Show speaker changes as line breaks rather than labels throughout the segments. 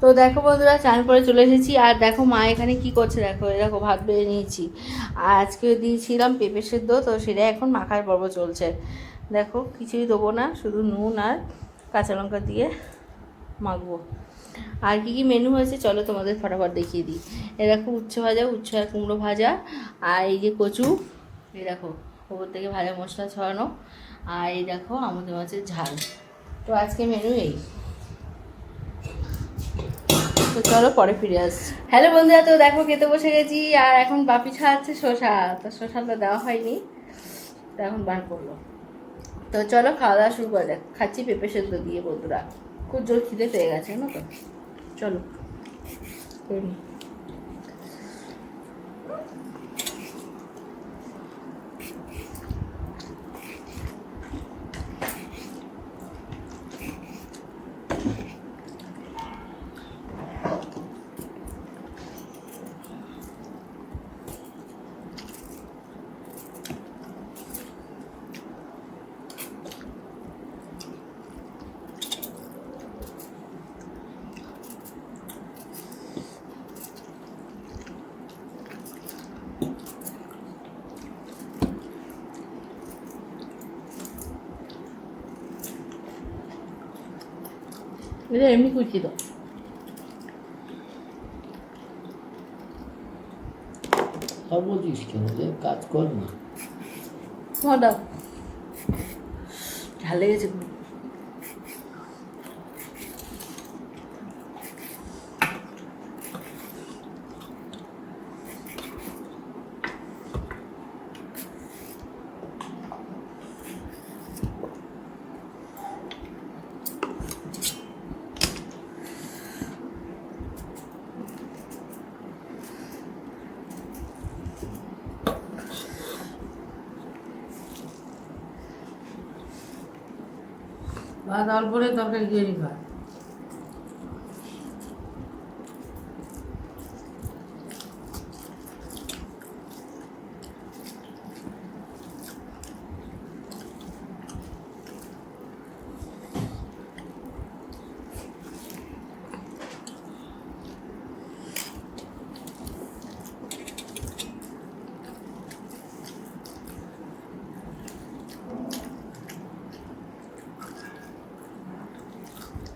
তো দেখো বন্ধুরা, চান করে চলে এসেছি। আর দেখো মা এখানে কি করছে দেখো দেখো ভাত বেড়ে নিয়েছি। আর আজকে দিয়েছিলাম পেঁপে সেদ্ধ, তো সেটা এখন মাখার পর্ব চলছে। দেখো কিছুই দেবো না, শুধু নুন আর কাঁচা লঙ্কা দিয়ে মাখবো। আর কি কি মেনু হয়েছে চলো তোমাদের ফটাফট দেখিয়ে দিই। এ দেখো উচ্ছে ভাজা, উচ্ছে আর কুমড়ো ভাজা, আর এই যে কচু, এই দেখো ওপর থেকে ভাজা মশলা ছড়ানো, আর এই দেখো আমাদের মাছের ঝাল। তো আজকে মেনু এই। তো চলো পরে ফিরে আসছি হ্যালো বন্ধুরা, তো দেখো খেতে বসে গেছি, আর এখন বাপি খাওয়াচ্ছে শশা তো শশাটা দেওয়া হয়নি, তো এখন বার করল। তো চলো খাওয়া দাওয়া শুরু করা যাক খাচ্ছি পেঁপে সেদ্ধ দিয়ে বন্ধুরা। খুব জোর খিদে পেয়ে গেছে না তো? চলো এটা এমনি কুচি দাও
সব বলছিস কেন কাজ কর না
দাও ঝাল লেগেছে খুব।
ভাত অল্প করে তরকারি দিয়ে নিবা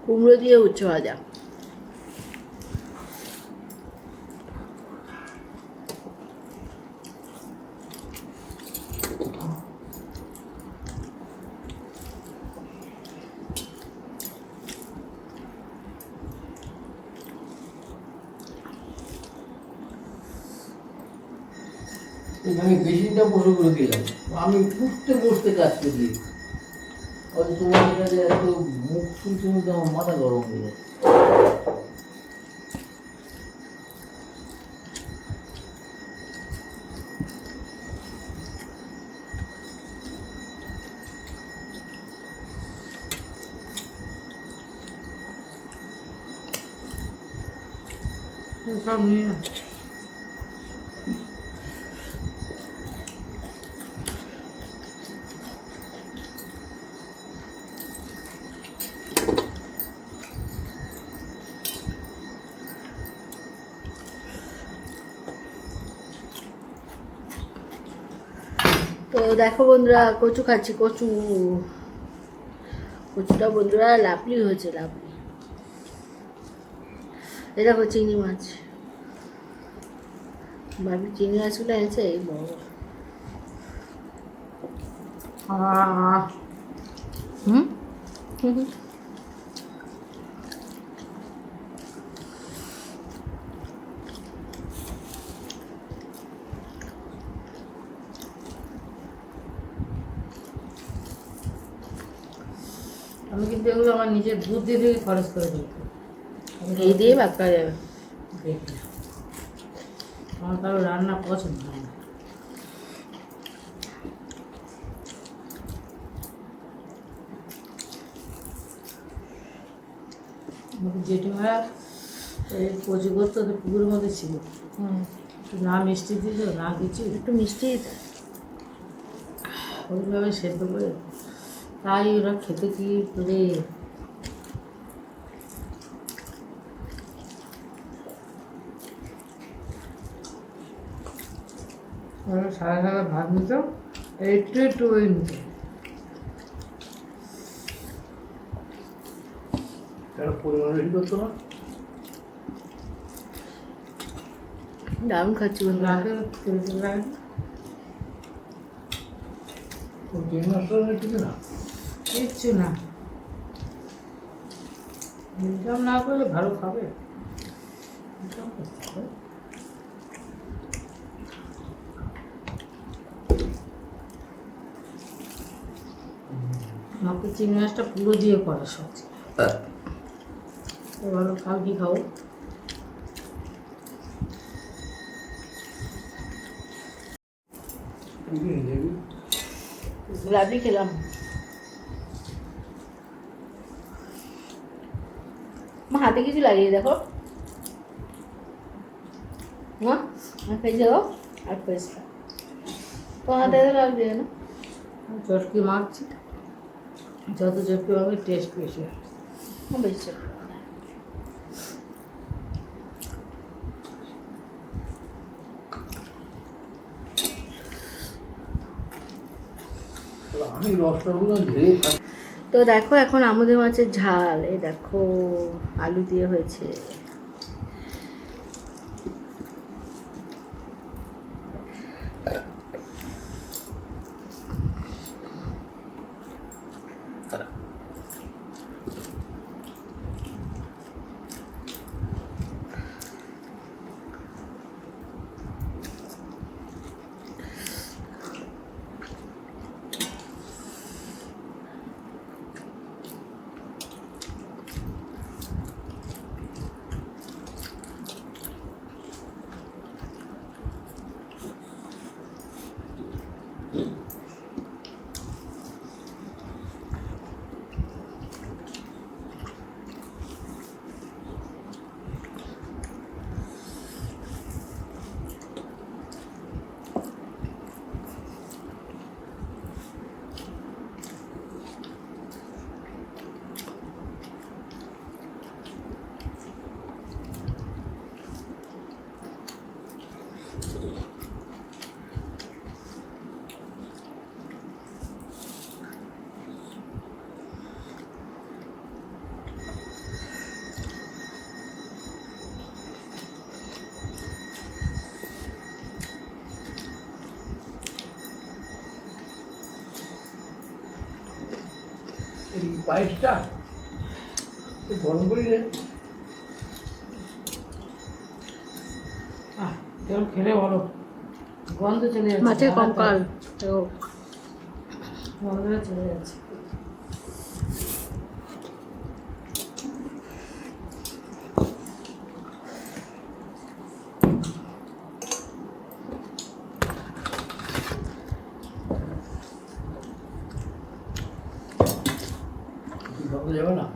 কুমড়ো দিয়ে উচ্ছে ভাজা।
আমি বেশিটা করে দিলাম। আমি উঠতে বসতে কাজ করি। অথচ তোমার কাছে এত মুখ শুনতে শুনতে আমার মাথা গরম হয়ে যায়
সব নিয়ে নাও।
তো দেখো বন্ধুরা কচু খাচ্ছি কচু। কচুটা বন্ধুরা লাপলি হয়েছে লাপলি এ দেখো চিংড়ি মাছ। ভাবি চিংড়ি মাছগুলো এনেছে এই বড়। হুম? হুম।
আমি কিন্তু এগুলো আমার নিজের বুদ্ধি থেকে খরচ করে দিই।
এই দিয়ে ভাত খাওয়া যাবে।
আমার কারও রান্না পছন্দ হয় না। জেঠিমারা এই কচি করতো তো পুকুরের মধ্যে ছিল।
হুম।
না মিষ্টি দিল না কিছু।
একটু মিষ্টি
ওইভাবে সেদ্ধ করে 아유 이렇게 되기 우리 오늘 자세를
봤는데
에뛰도인데.
내가
보령을 읽었더라? 나랑 같이 온다.
나도 들으라 우리는 써내주잖아 কিচ্ছু না। ইনকাম না করলে ভালো খাবে। ইনকাম করতে হবে। আমাকে চিংড়ি মাছটা পুরো দিয়ে করে সবজি ভালো খাও কি খাও
গোলাপি খেলাম। হাতে কিছু লাগিয়ে দেখো। না আর খেয়েছে ও আর হাতে না
চটকি মারছি। যত চটকি মারবে টেস্ট বেশি হয়।
বেশি
আমি রসটাগুলো ধীরে
তো দেখো এখন আমাদের মাছের ঝাল এই দেখো আলু দিয়ে হয়েছে।
এই পায়েসটা গরম করি রে।
কেমন খেলে বলো? গন্ধ চলে যাচ্ছে
মাঠে কঙ্কাল। ও
গন্ধটা চলে যাচ্ছে
কিছু গন্ধ যাবে না।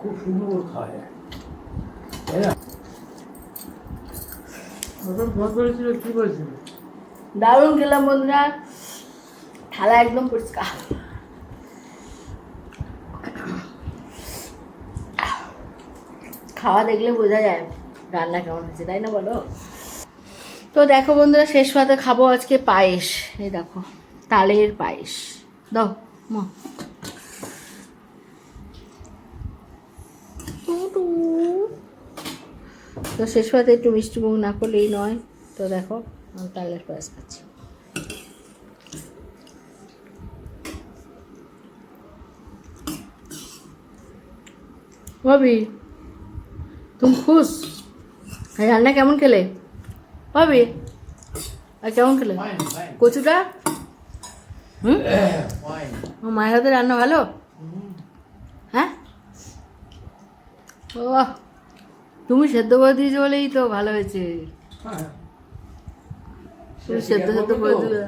খুব সুন্দর যায়। তাই না?
ফোন করেছিল কি বলছিল
দারুণ খেলাম বন্ধুরা। থালা একদম পরিষ্কার। খাওয়া দেখলে বোঝা যায় রান্না কেমন হয়েছে, তাই না বলো? তো দেখো বন্ধুরা, শেষ পাতে খাব আজকে পায়েস। এই দেখো, তালের পায়েস। দাও। তো শেষ পাতে একটু মিষ্টি মুখ না করলেই নয়। তো দেখো তালের পায়েস খাচ্ছি। ভাবি তুমি খুশ? এই রান্না কেমন খেলে? ভাবি আর কেমন খেলে? কচুটা? হুম? মায়ের হাতে রান্না ভালো? হ্যাঁ? ও তুমি সেদ্ধ করে দিয়েছ বলেই তো ভালো হয়েছে।
হ্যাঁ।
তুমি সেদ্ধ সেদ্ধ করে দিলে।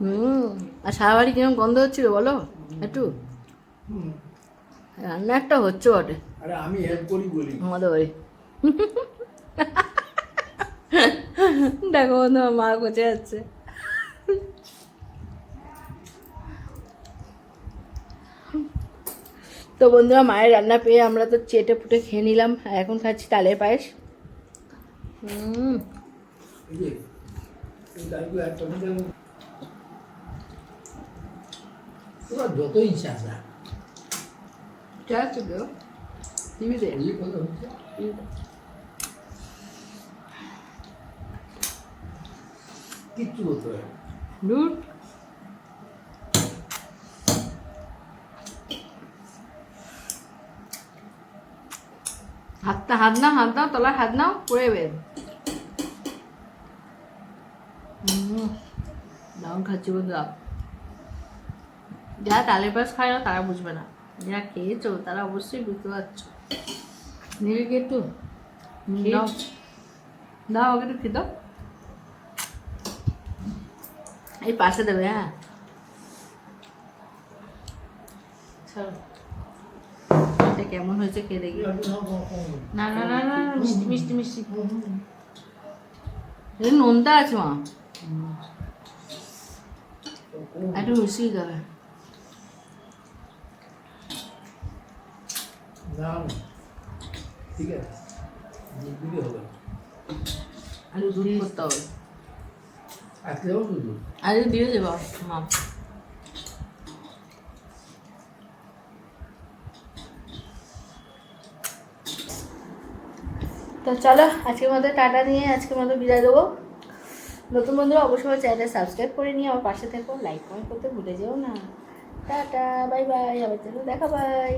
হুম আর সারা বাড়ি কিরম গন্ধ হচ্ছিল বলো একটু?
হুম।
রান্না একটা হচ্ছে বটে।
আরে আমি হেল্প করি বলি।
আমাদের বাড়ি। দেখো বন্ধু মা কোচে যাচ্ছে? তো বন্ধুরা মায়ের রান্না পেয়ে আমরা তো চেটে পুটে খেয়ে নিলাম আর এখন খাচ্ছি তালের পায়েস। হুম।
এই যে এই গাড়িগুলো একটা মধ্যে। তোমার যত ইচ্ছা
তো টিভিতে
কিচ্ছু না।
দূর হাতটা হাত নাও হাত নাও তলার হাত নাও পড়ে বের দারুণ খাচ্ছি বন্ধুরা। যারা তালের পাশ খায় না তারা বুঝবে না। যারা খেয়েছো তারা অবশ্যই বুঝতে পারছ। নেবে কি একটু দাও। ওকে একটু দাও। এই পাশে দেবে হ্যাঁ। এটা কেমন হয়েছে খেয়ে দেখি। না না না না মিষ্টি মিষ্টি মিষ্টি। এটা নোনতা আছে মা। একটু মিষ্টি দেবে
না না। ঠিক আছে। দুধ হবে। না।
দুধ করতে হবে।
দুধ?
দিয়ে দেবো তো চলো আজকের মতো টাটা নিয়ে আজকের মতো বিদায় দেবো। নতুন বন্ধুরা অবশ্যই চ্যানেলটা সাবস্ক্রাইব করে নিয়ে আমার পাশে থেকো লাইক কমেন্ট করতে ভুলে যেও না। টাটা বাই বাই আবার চলো দেখা বাই।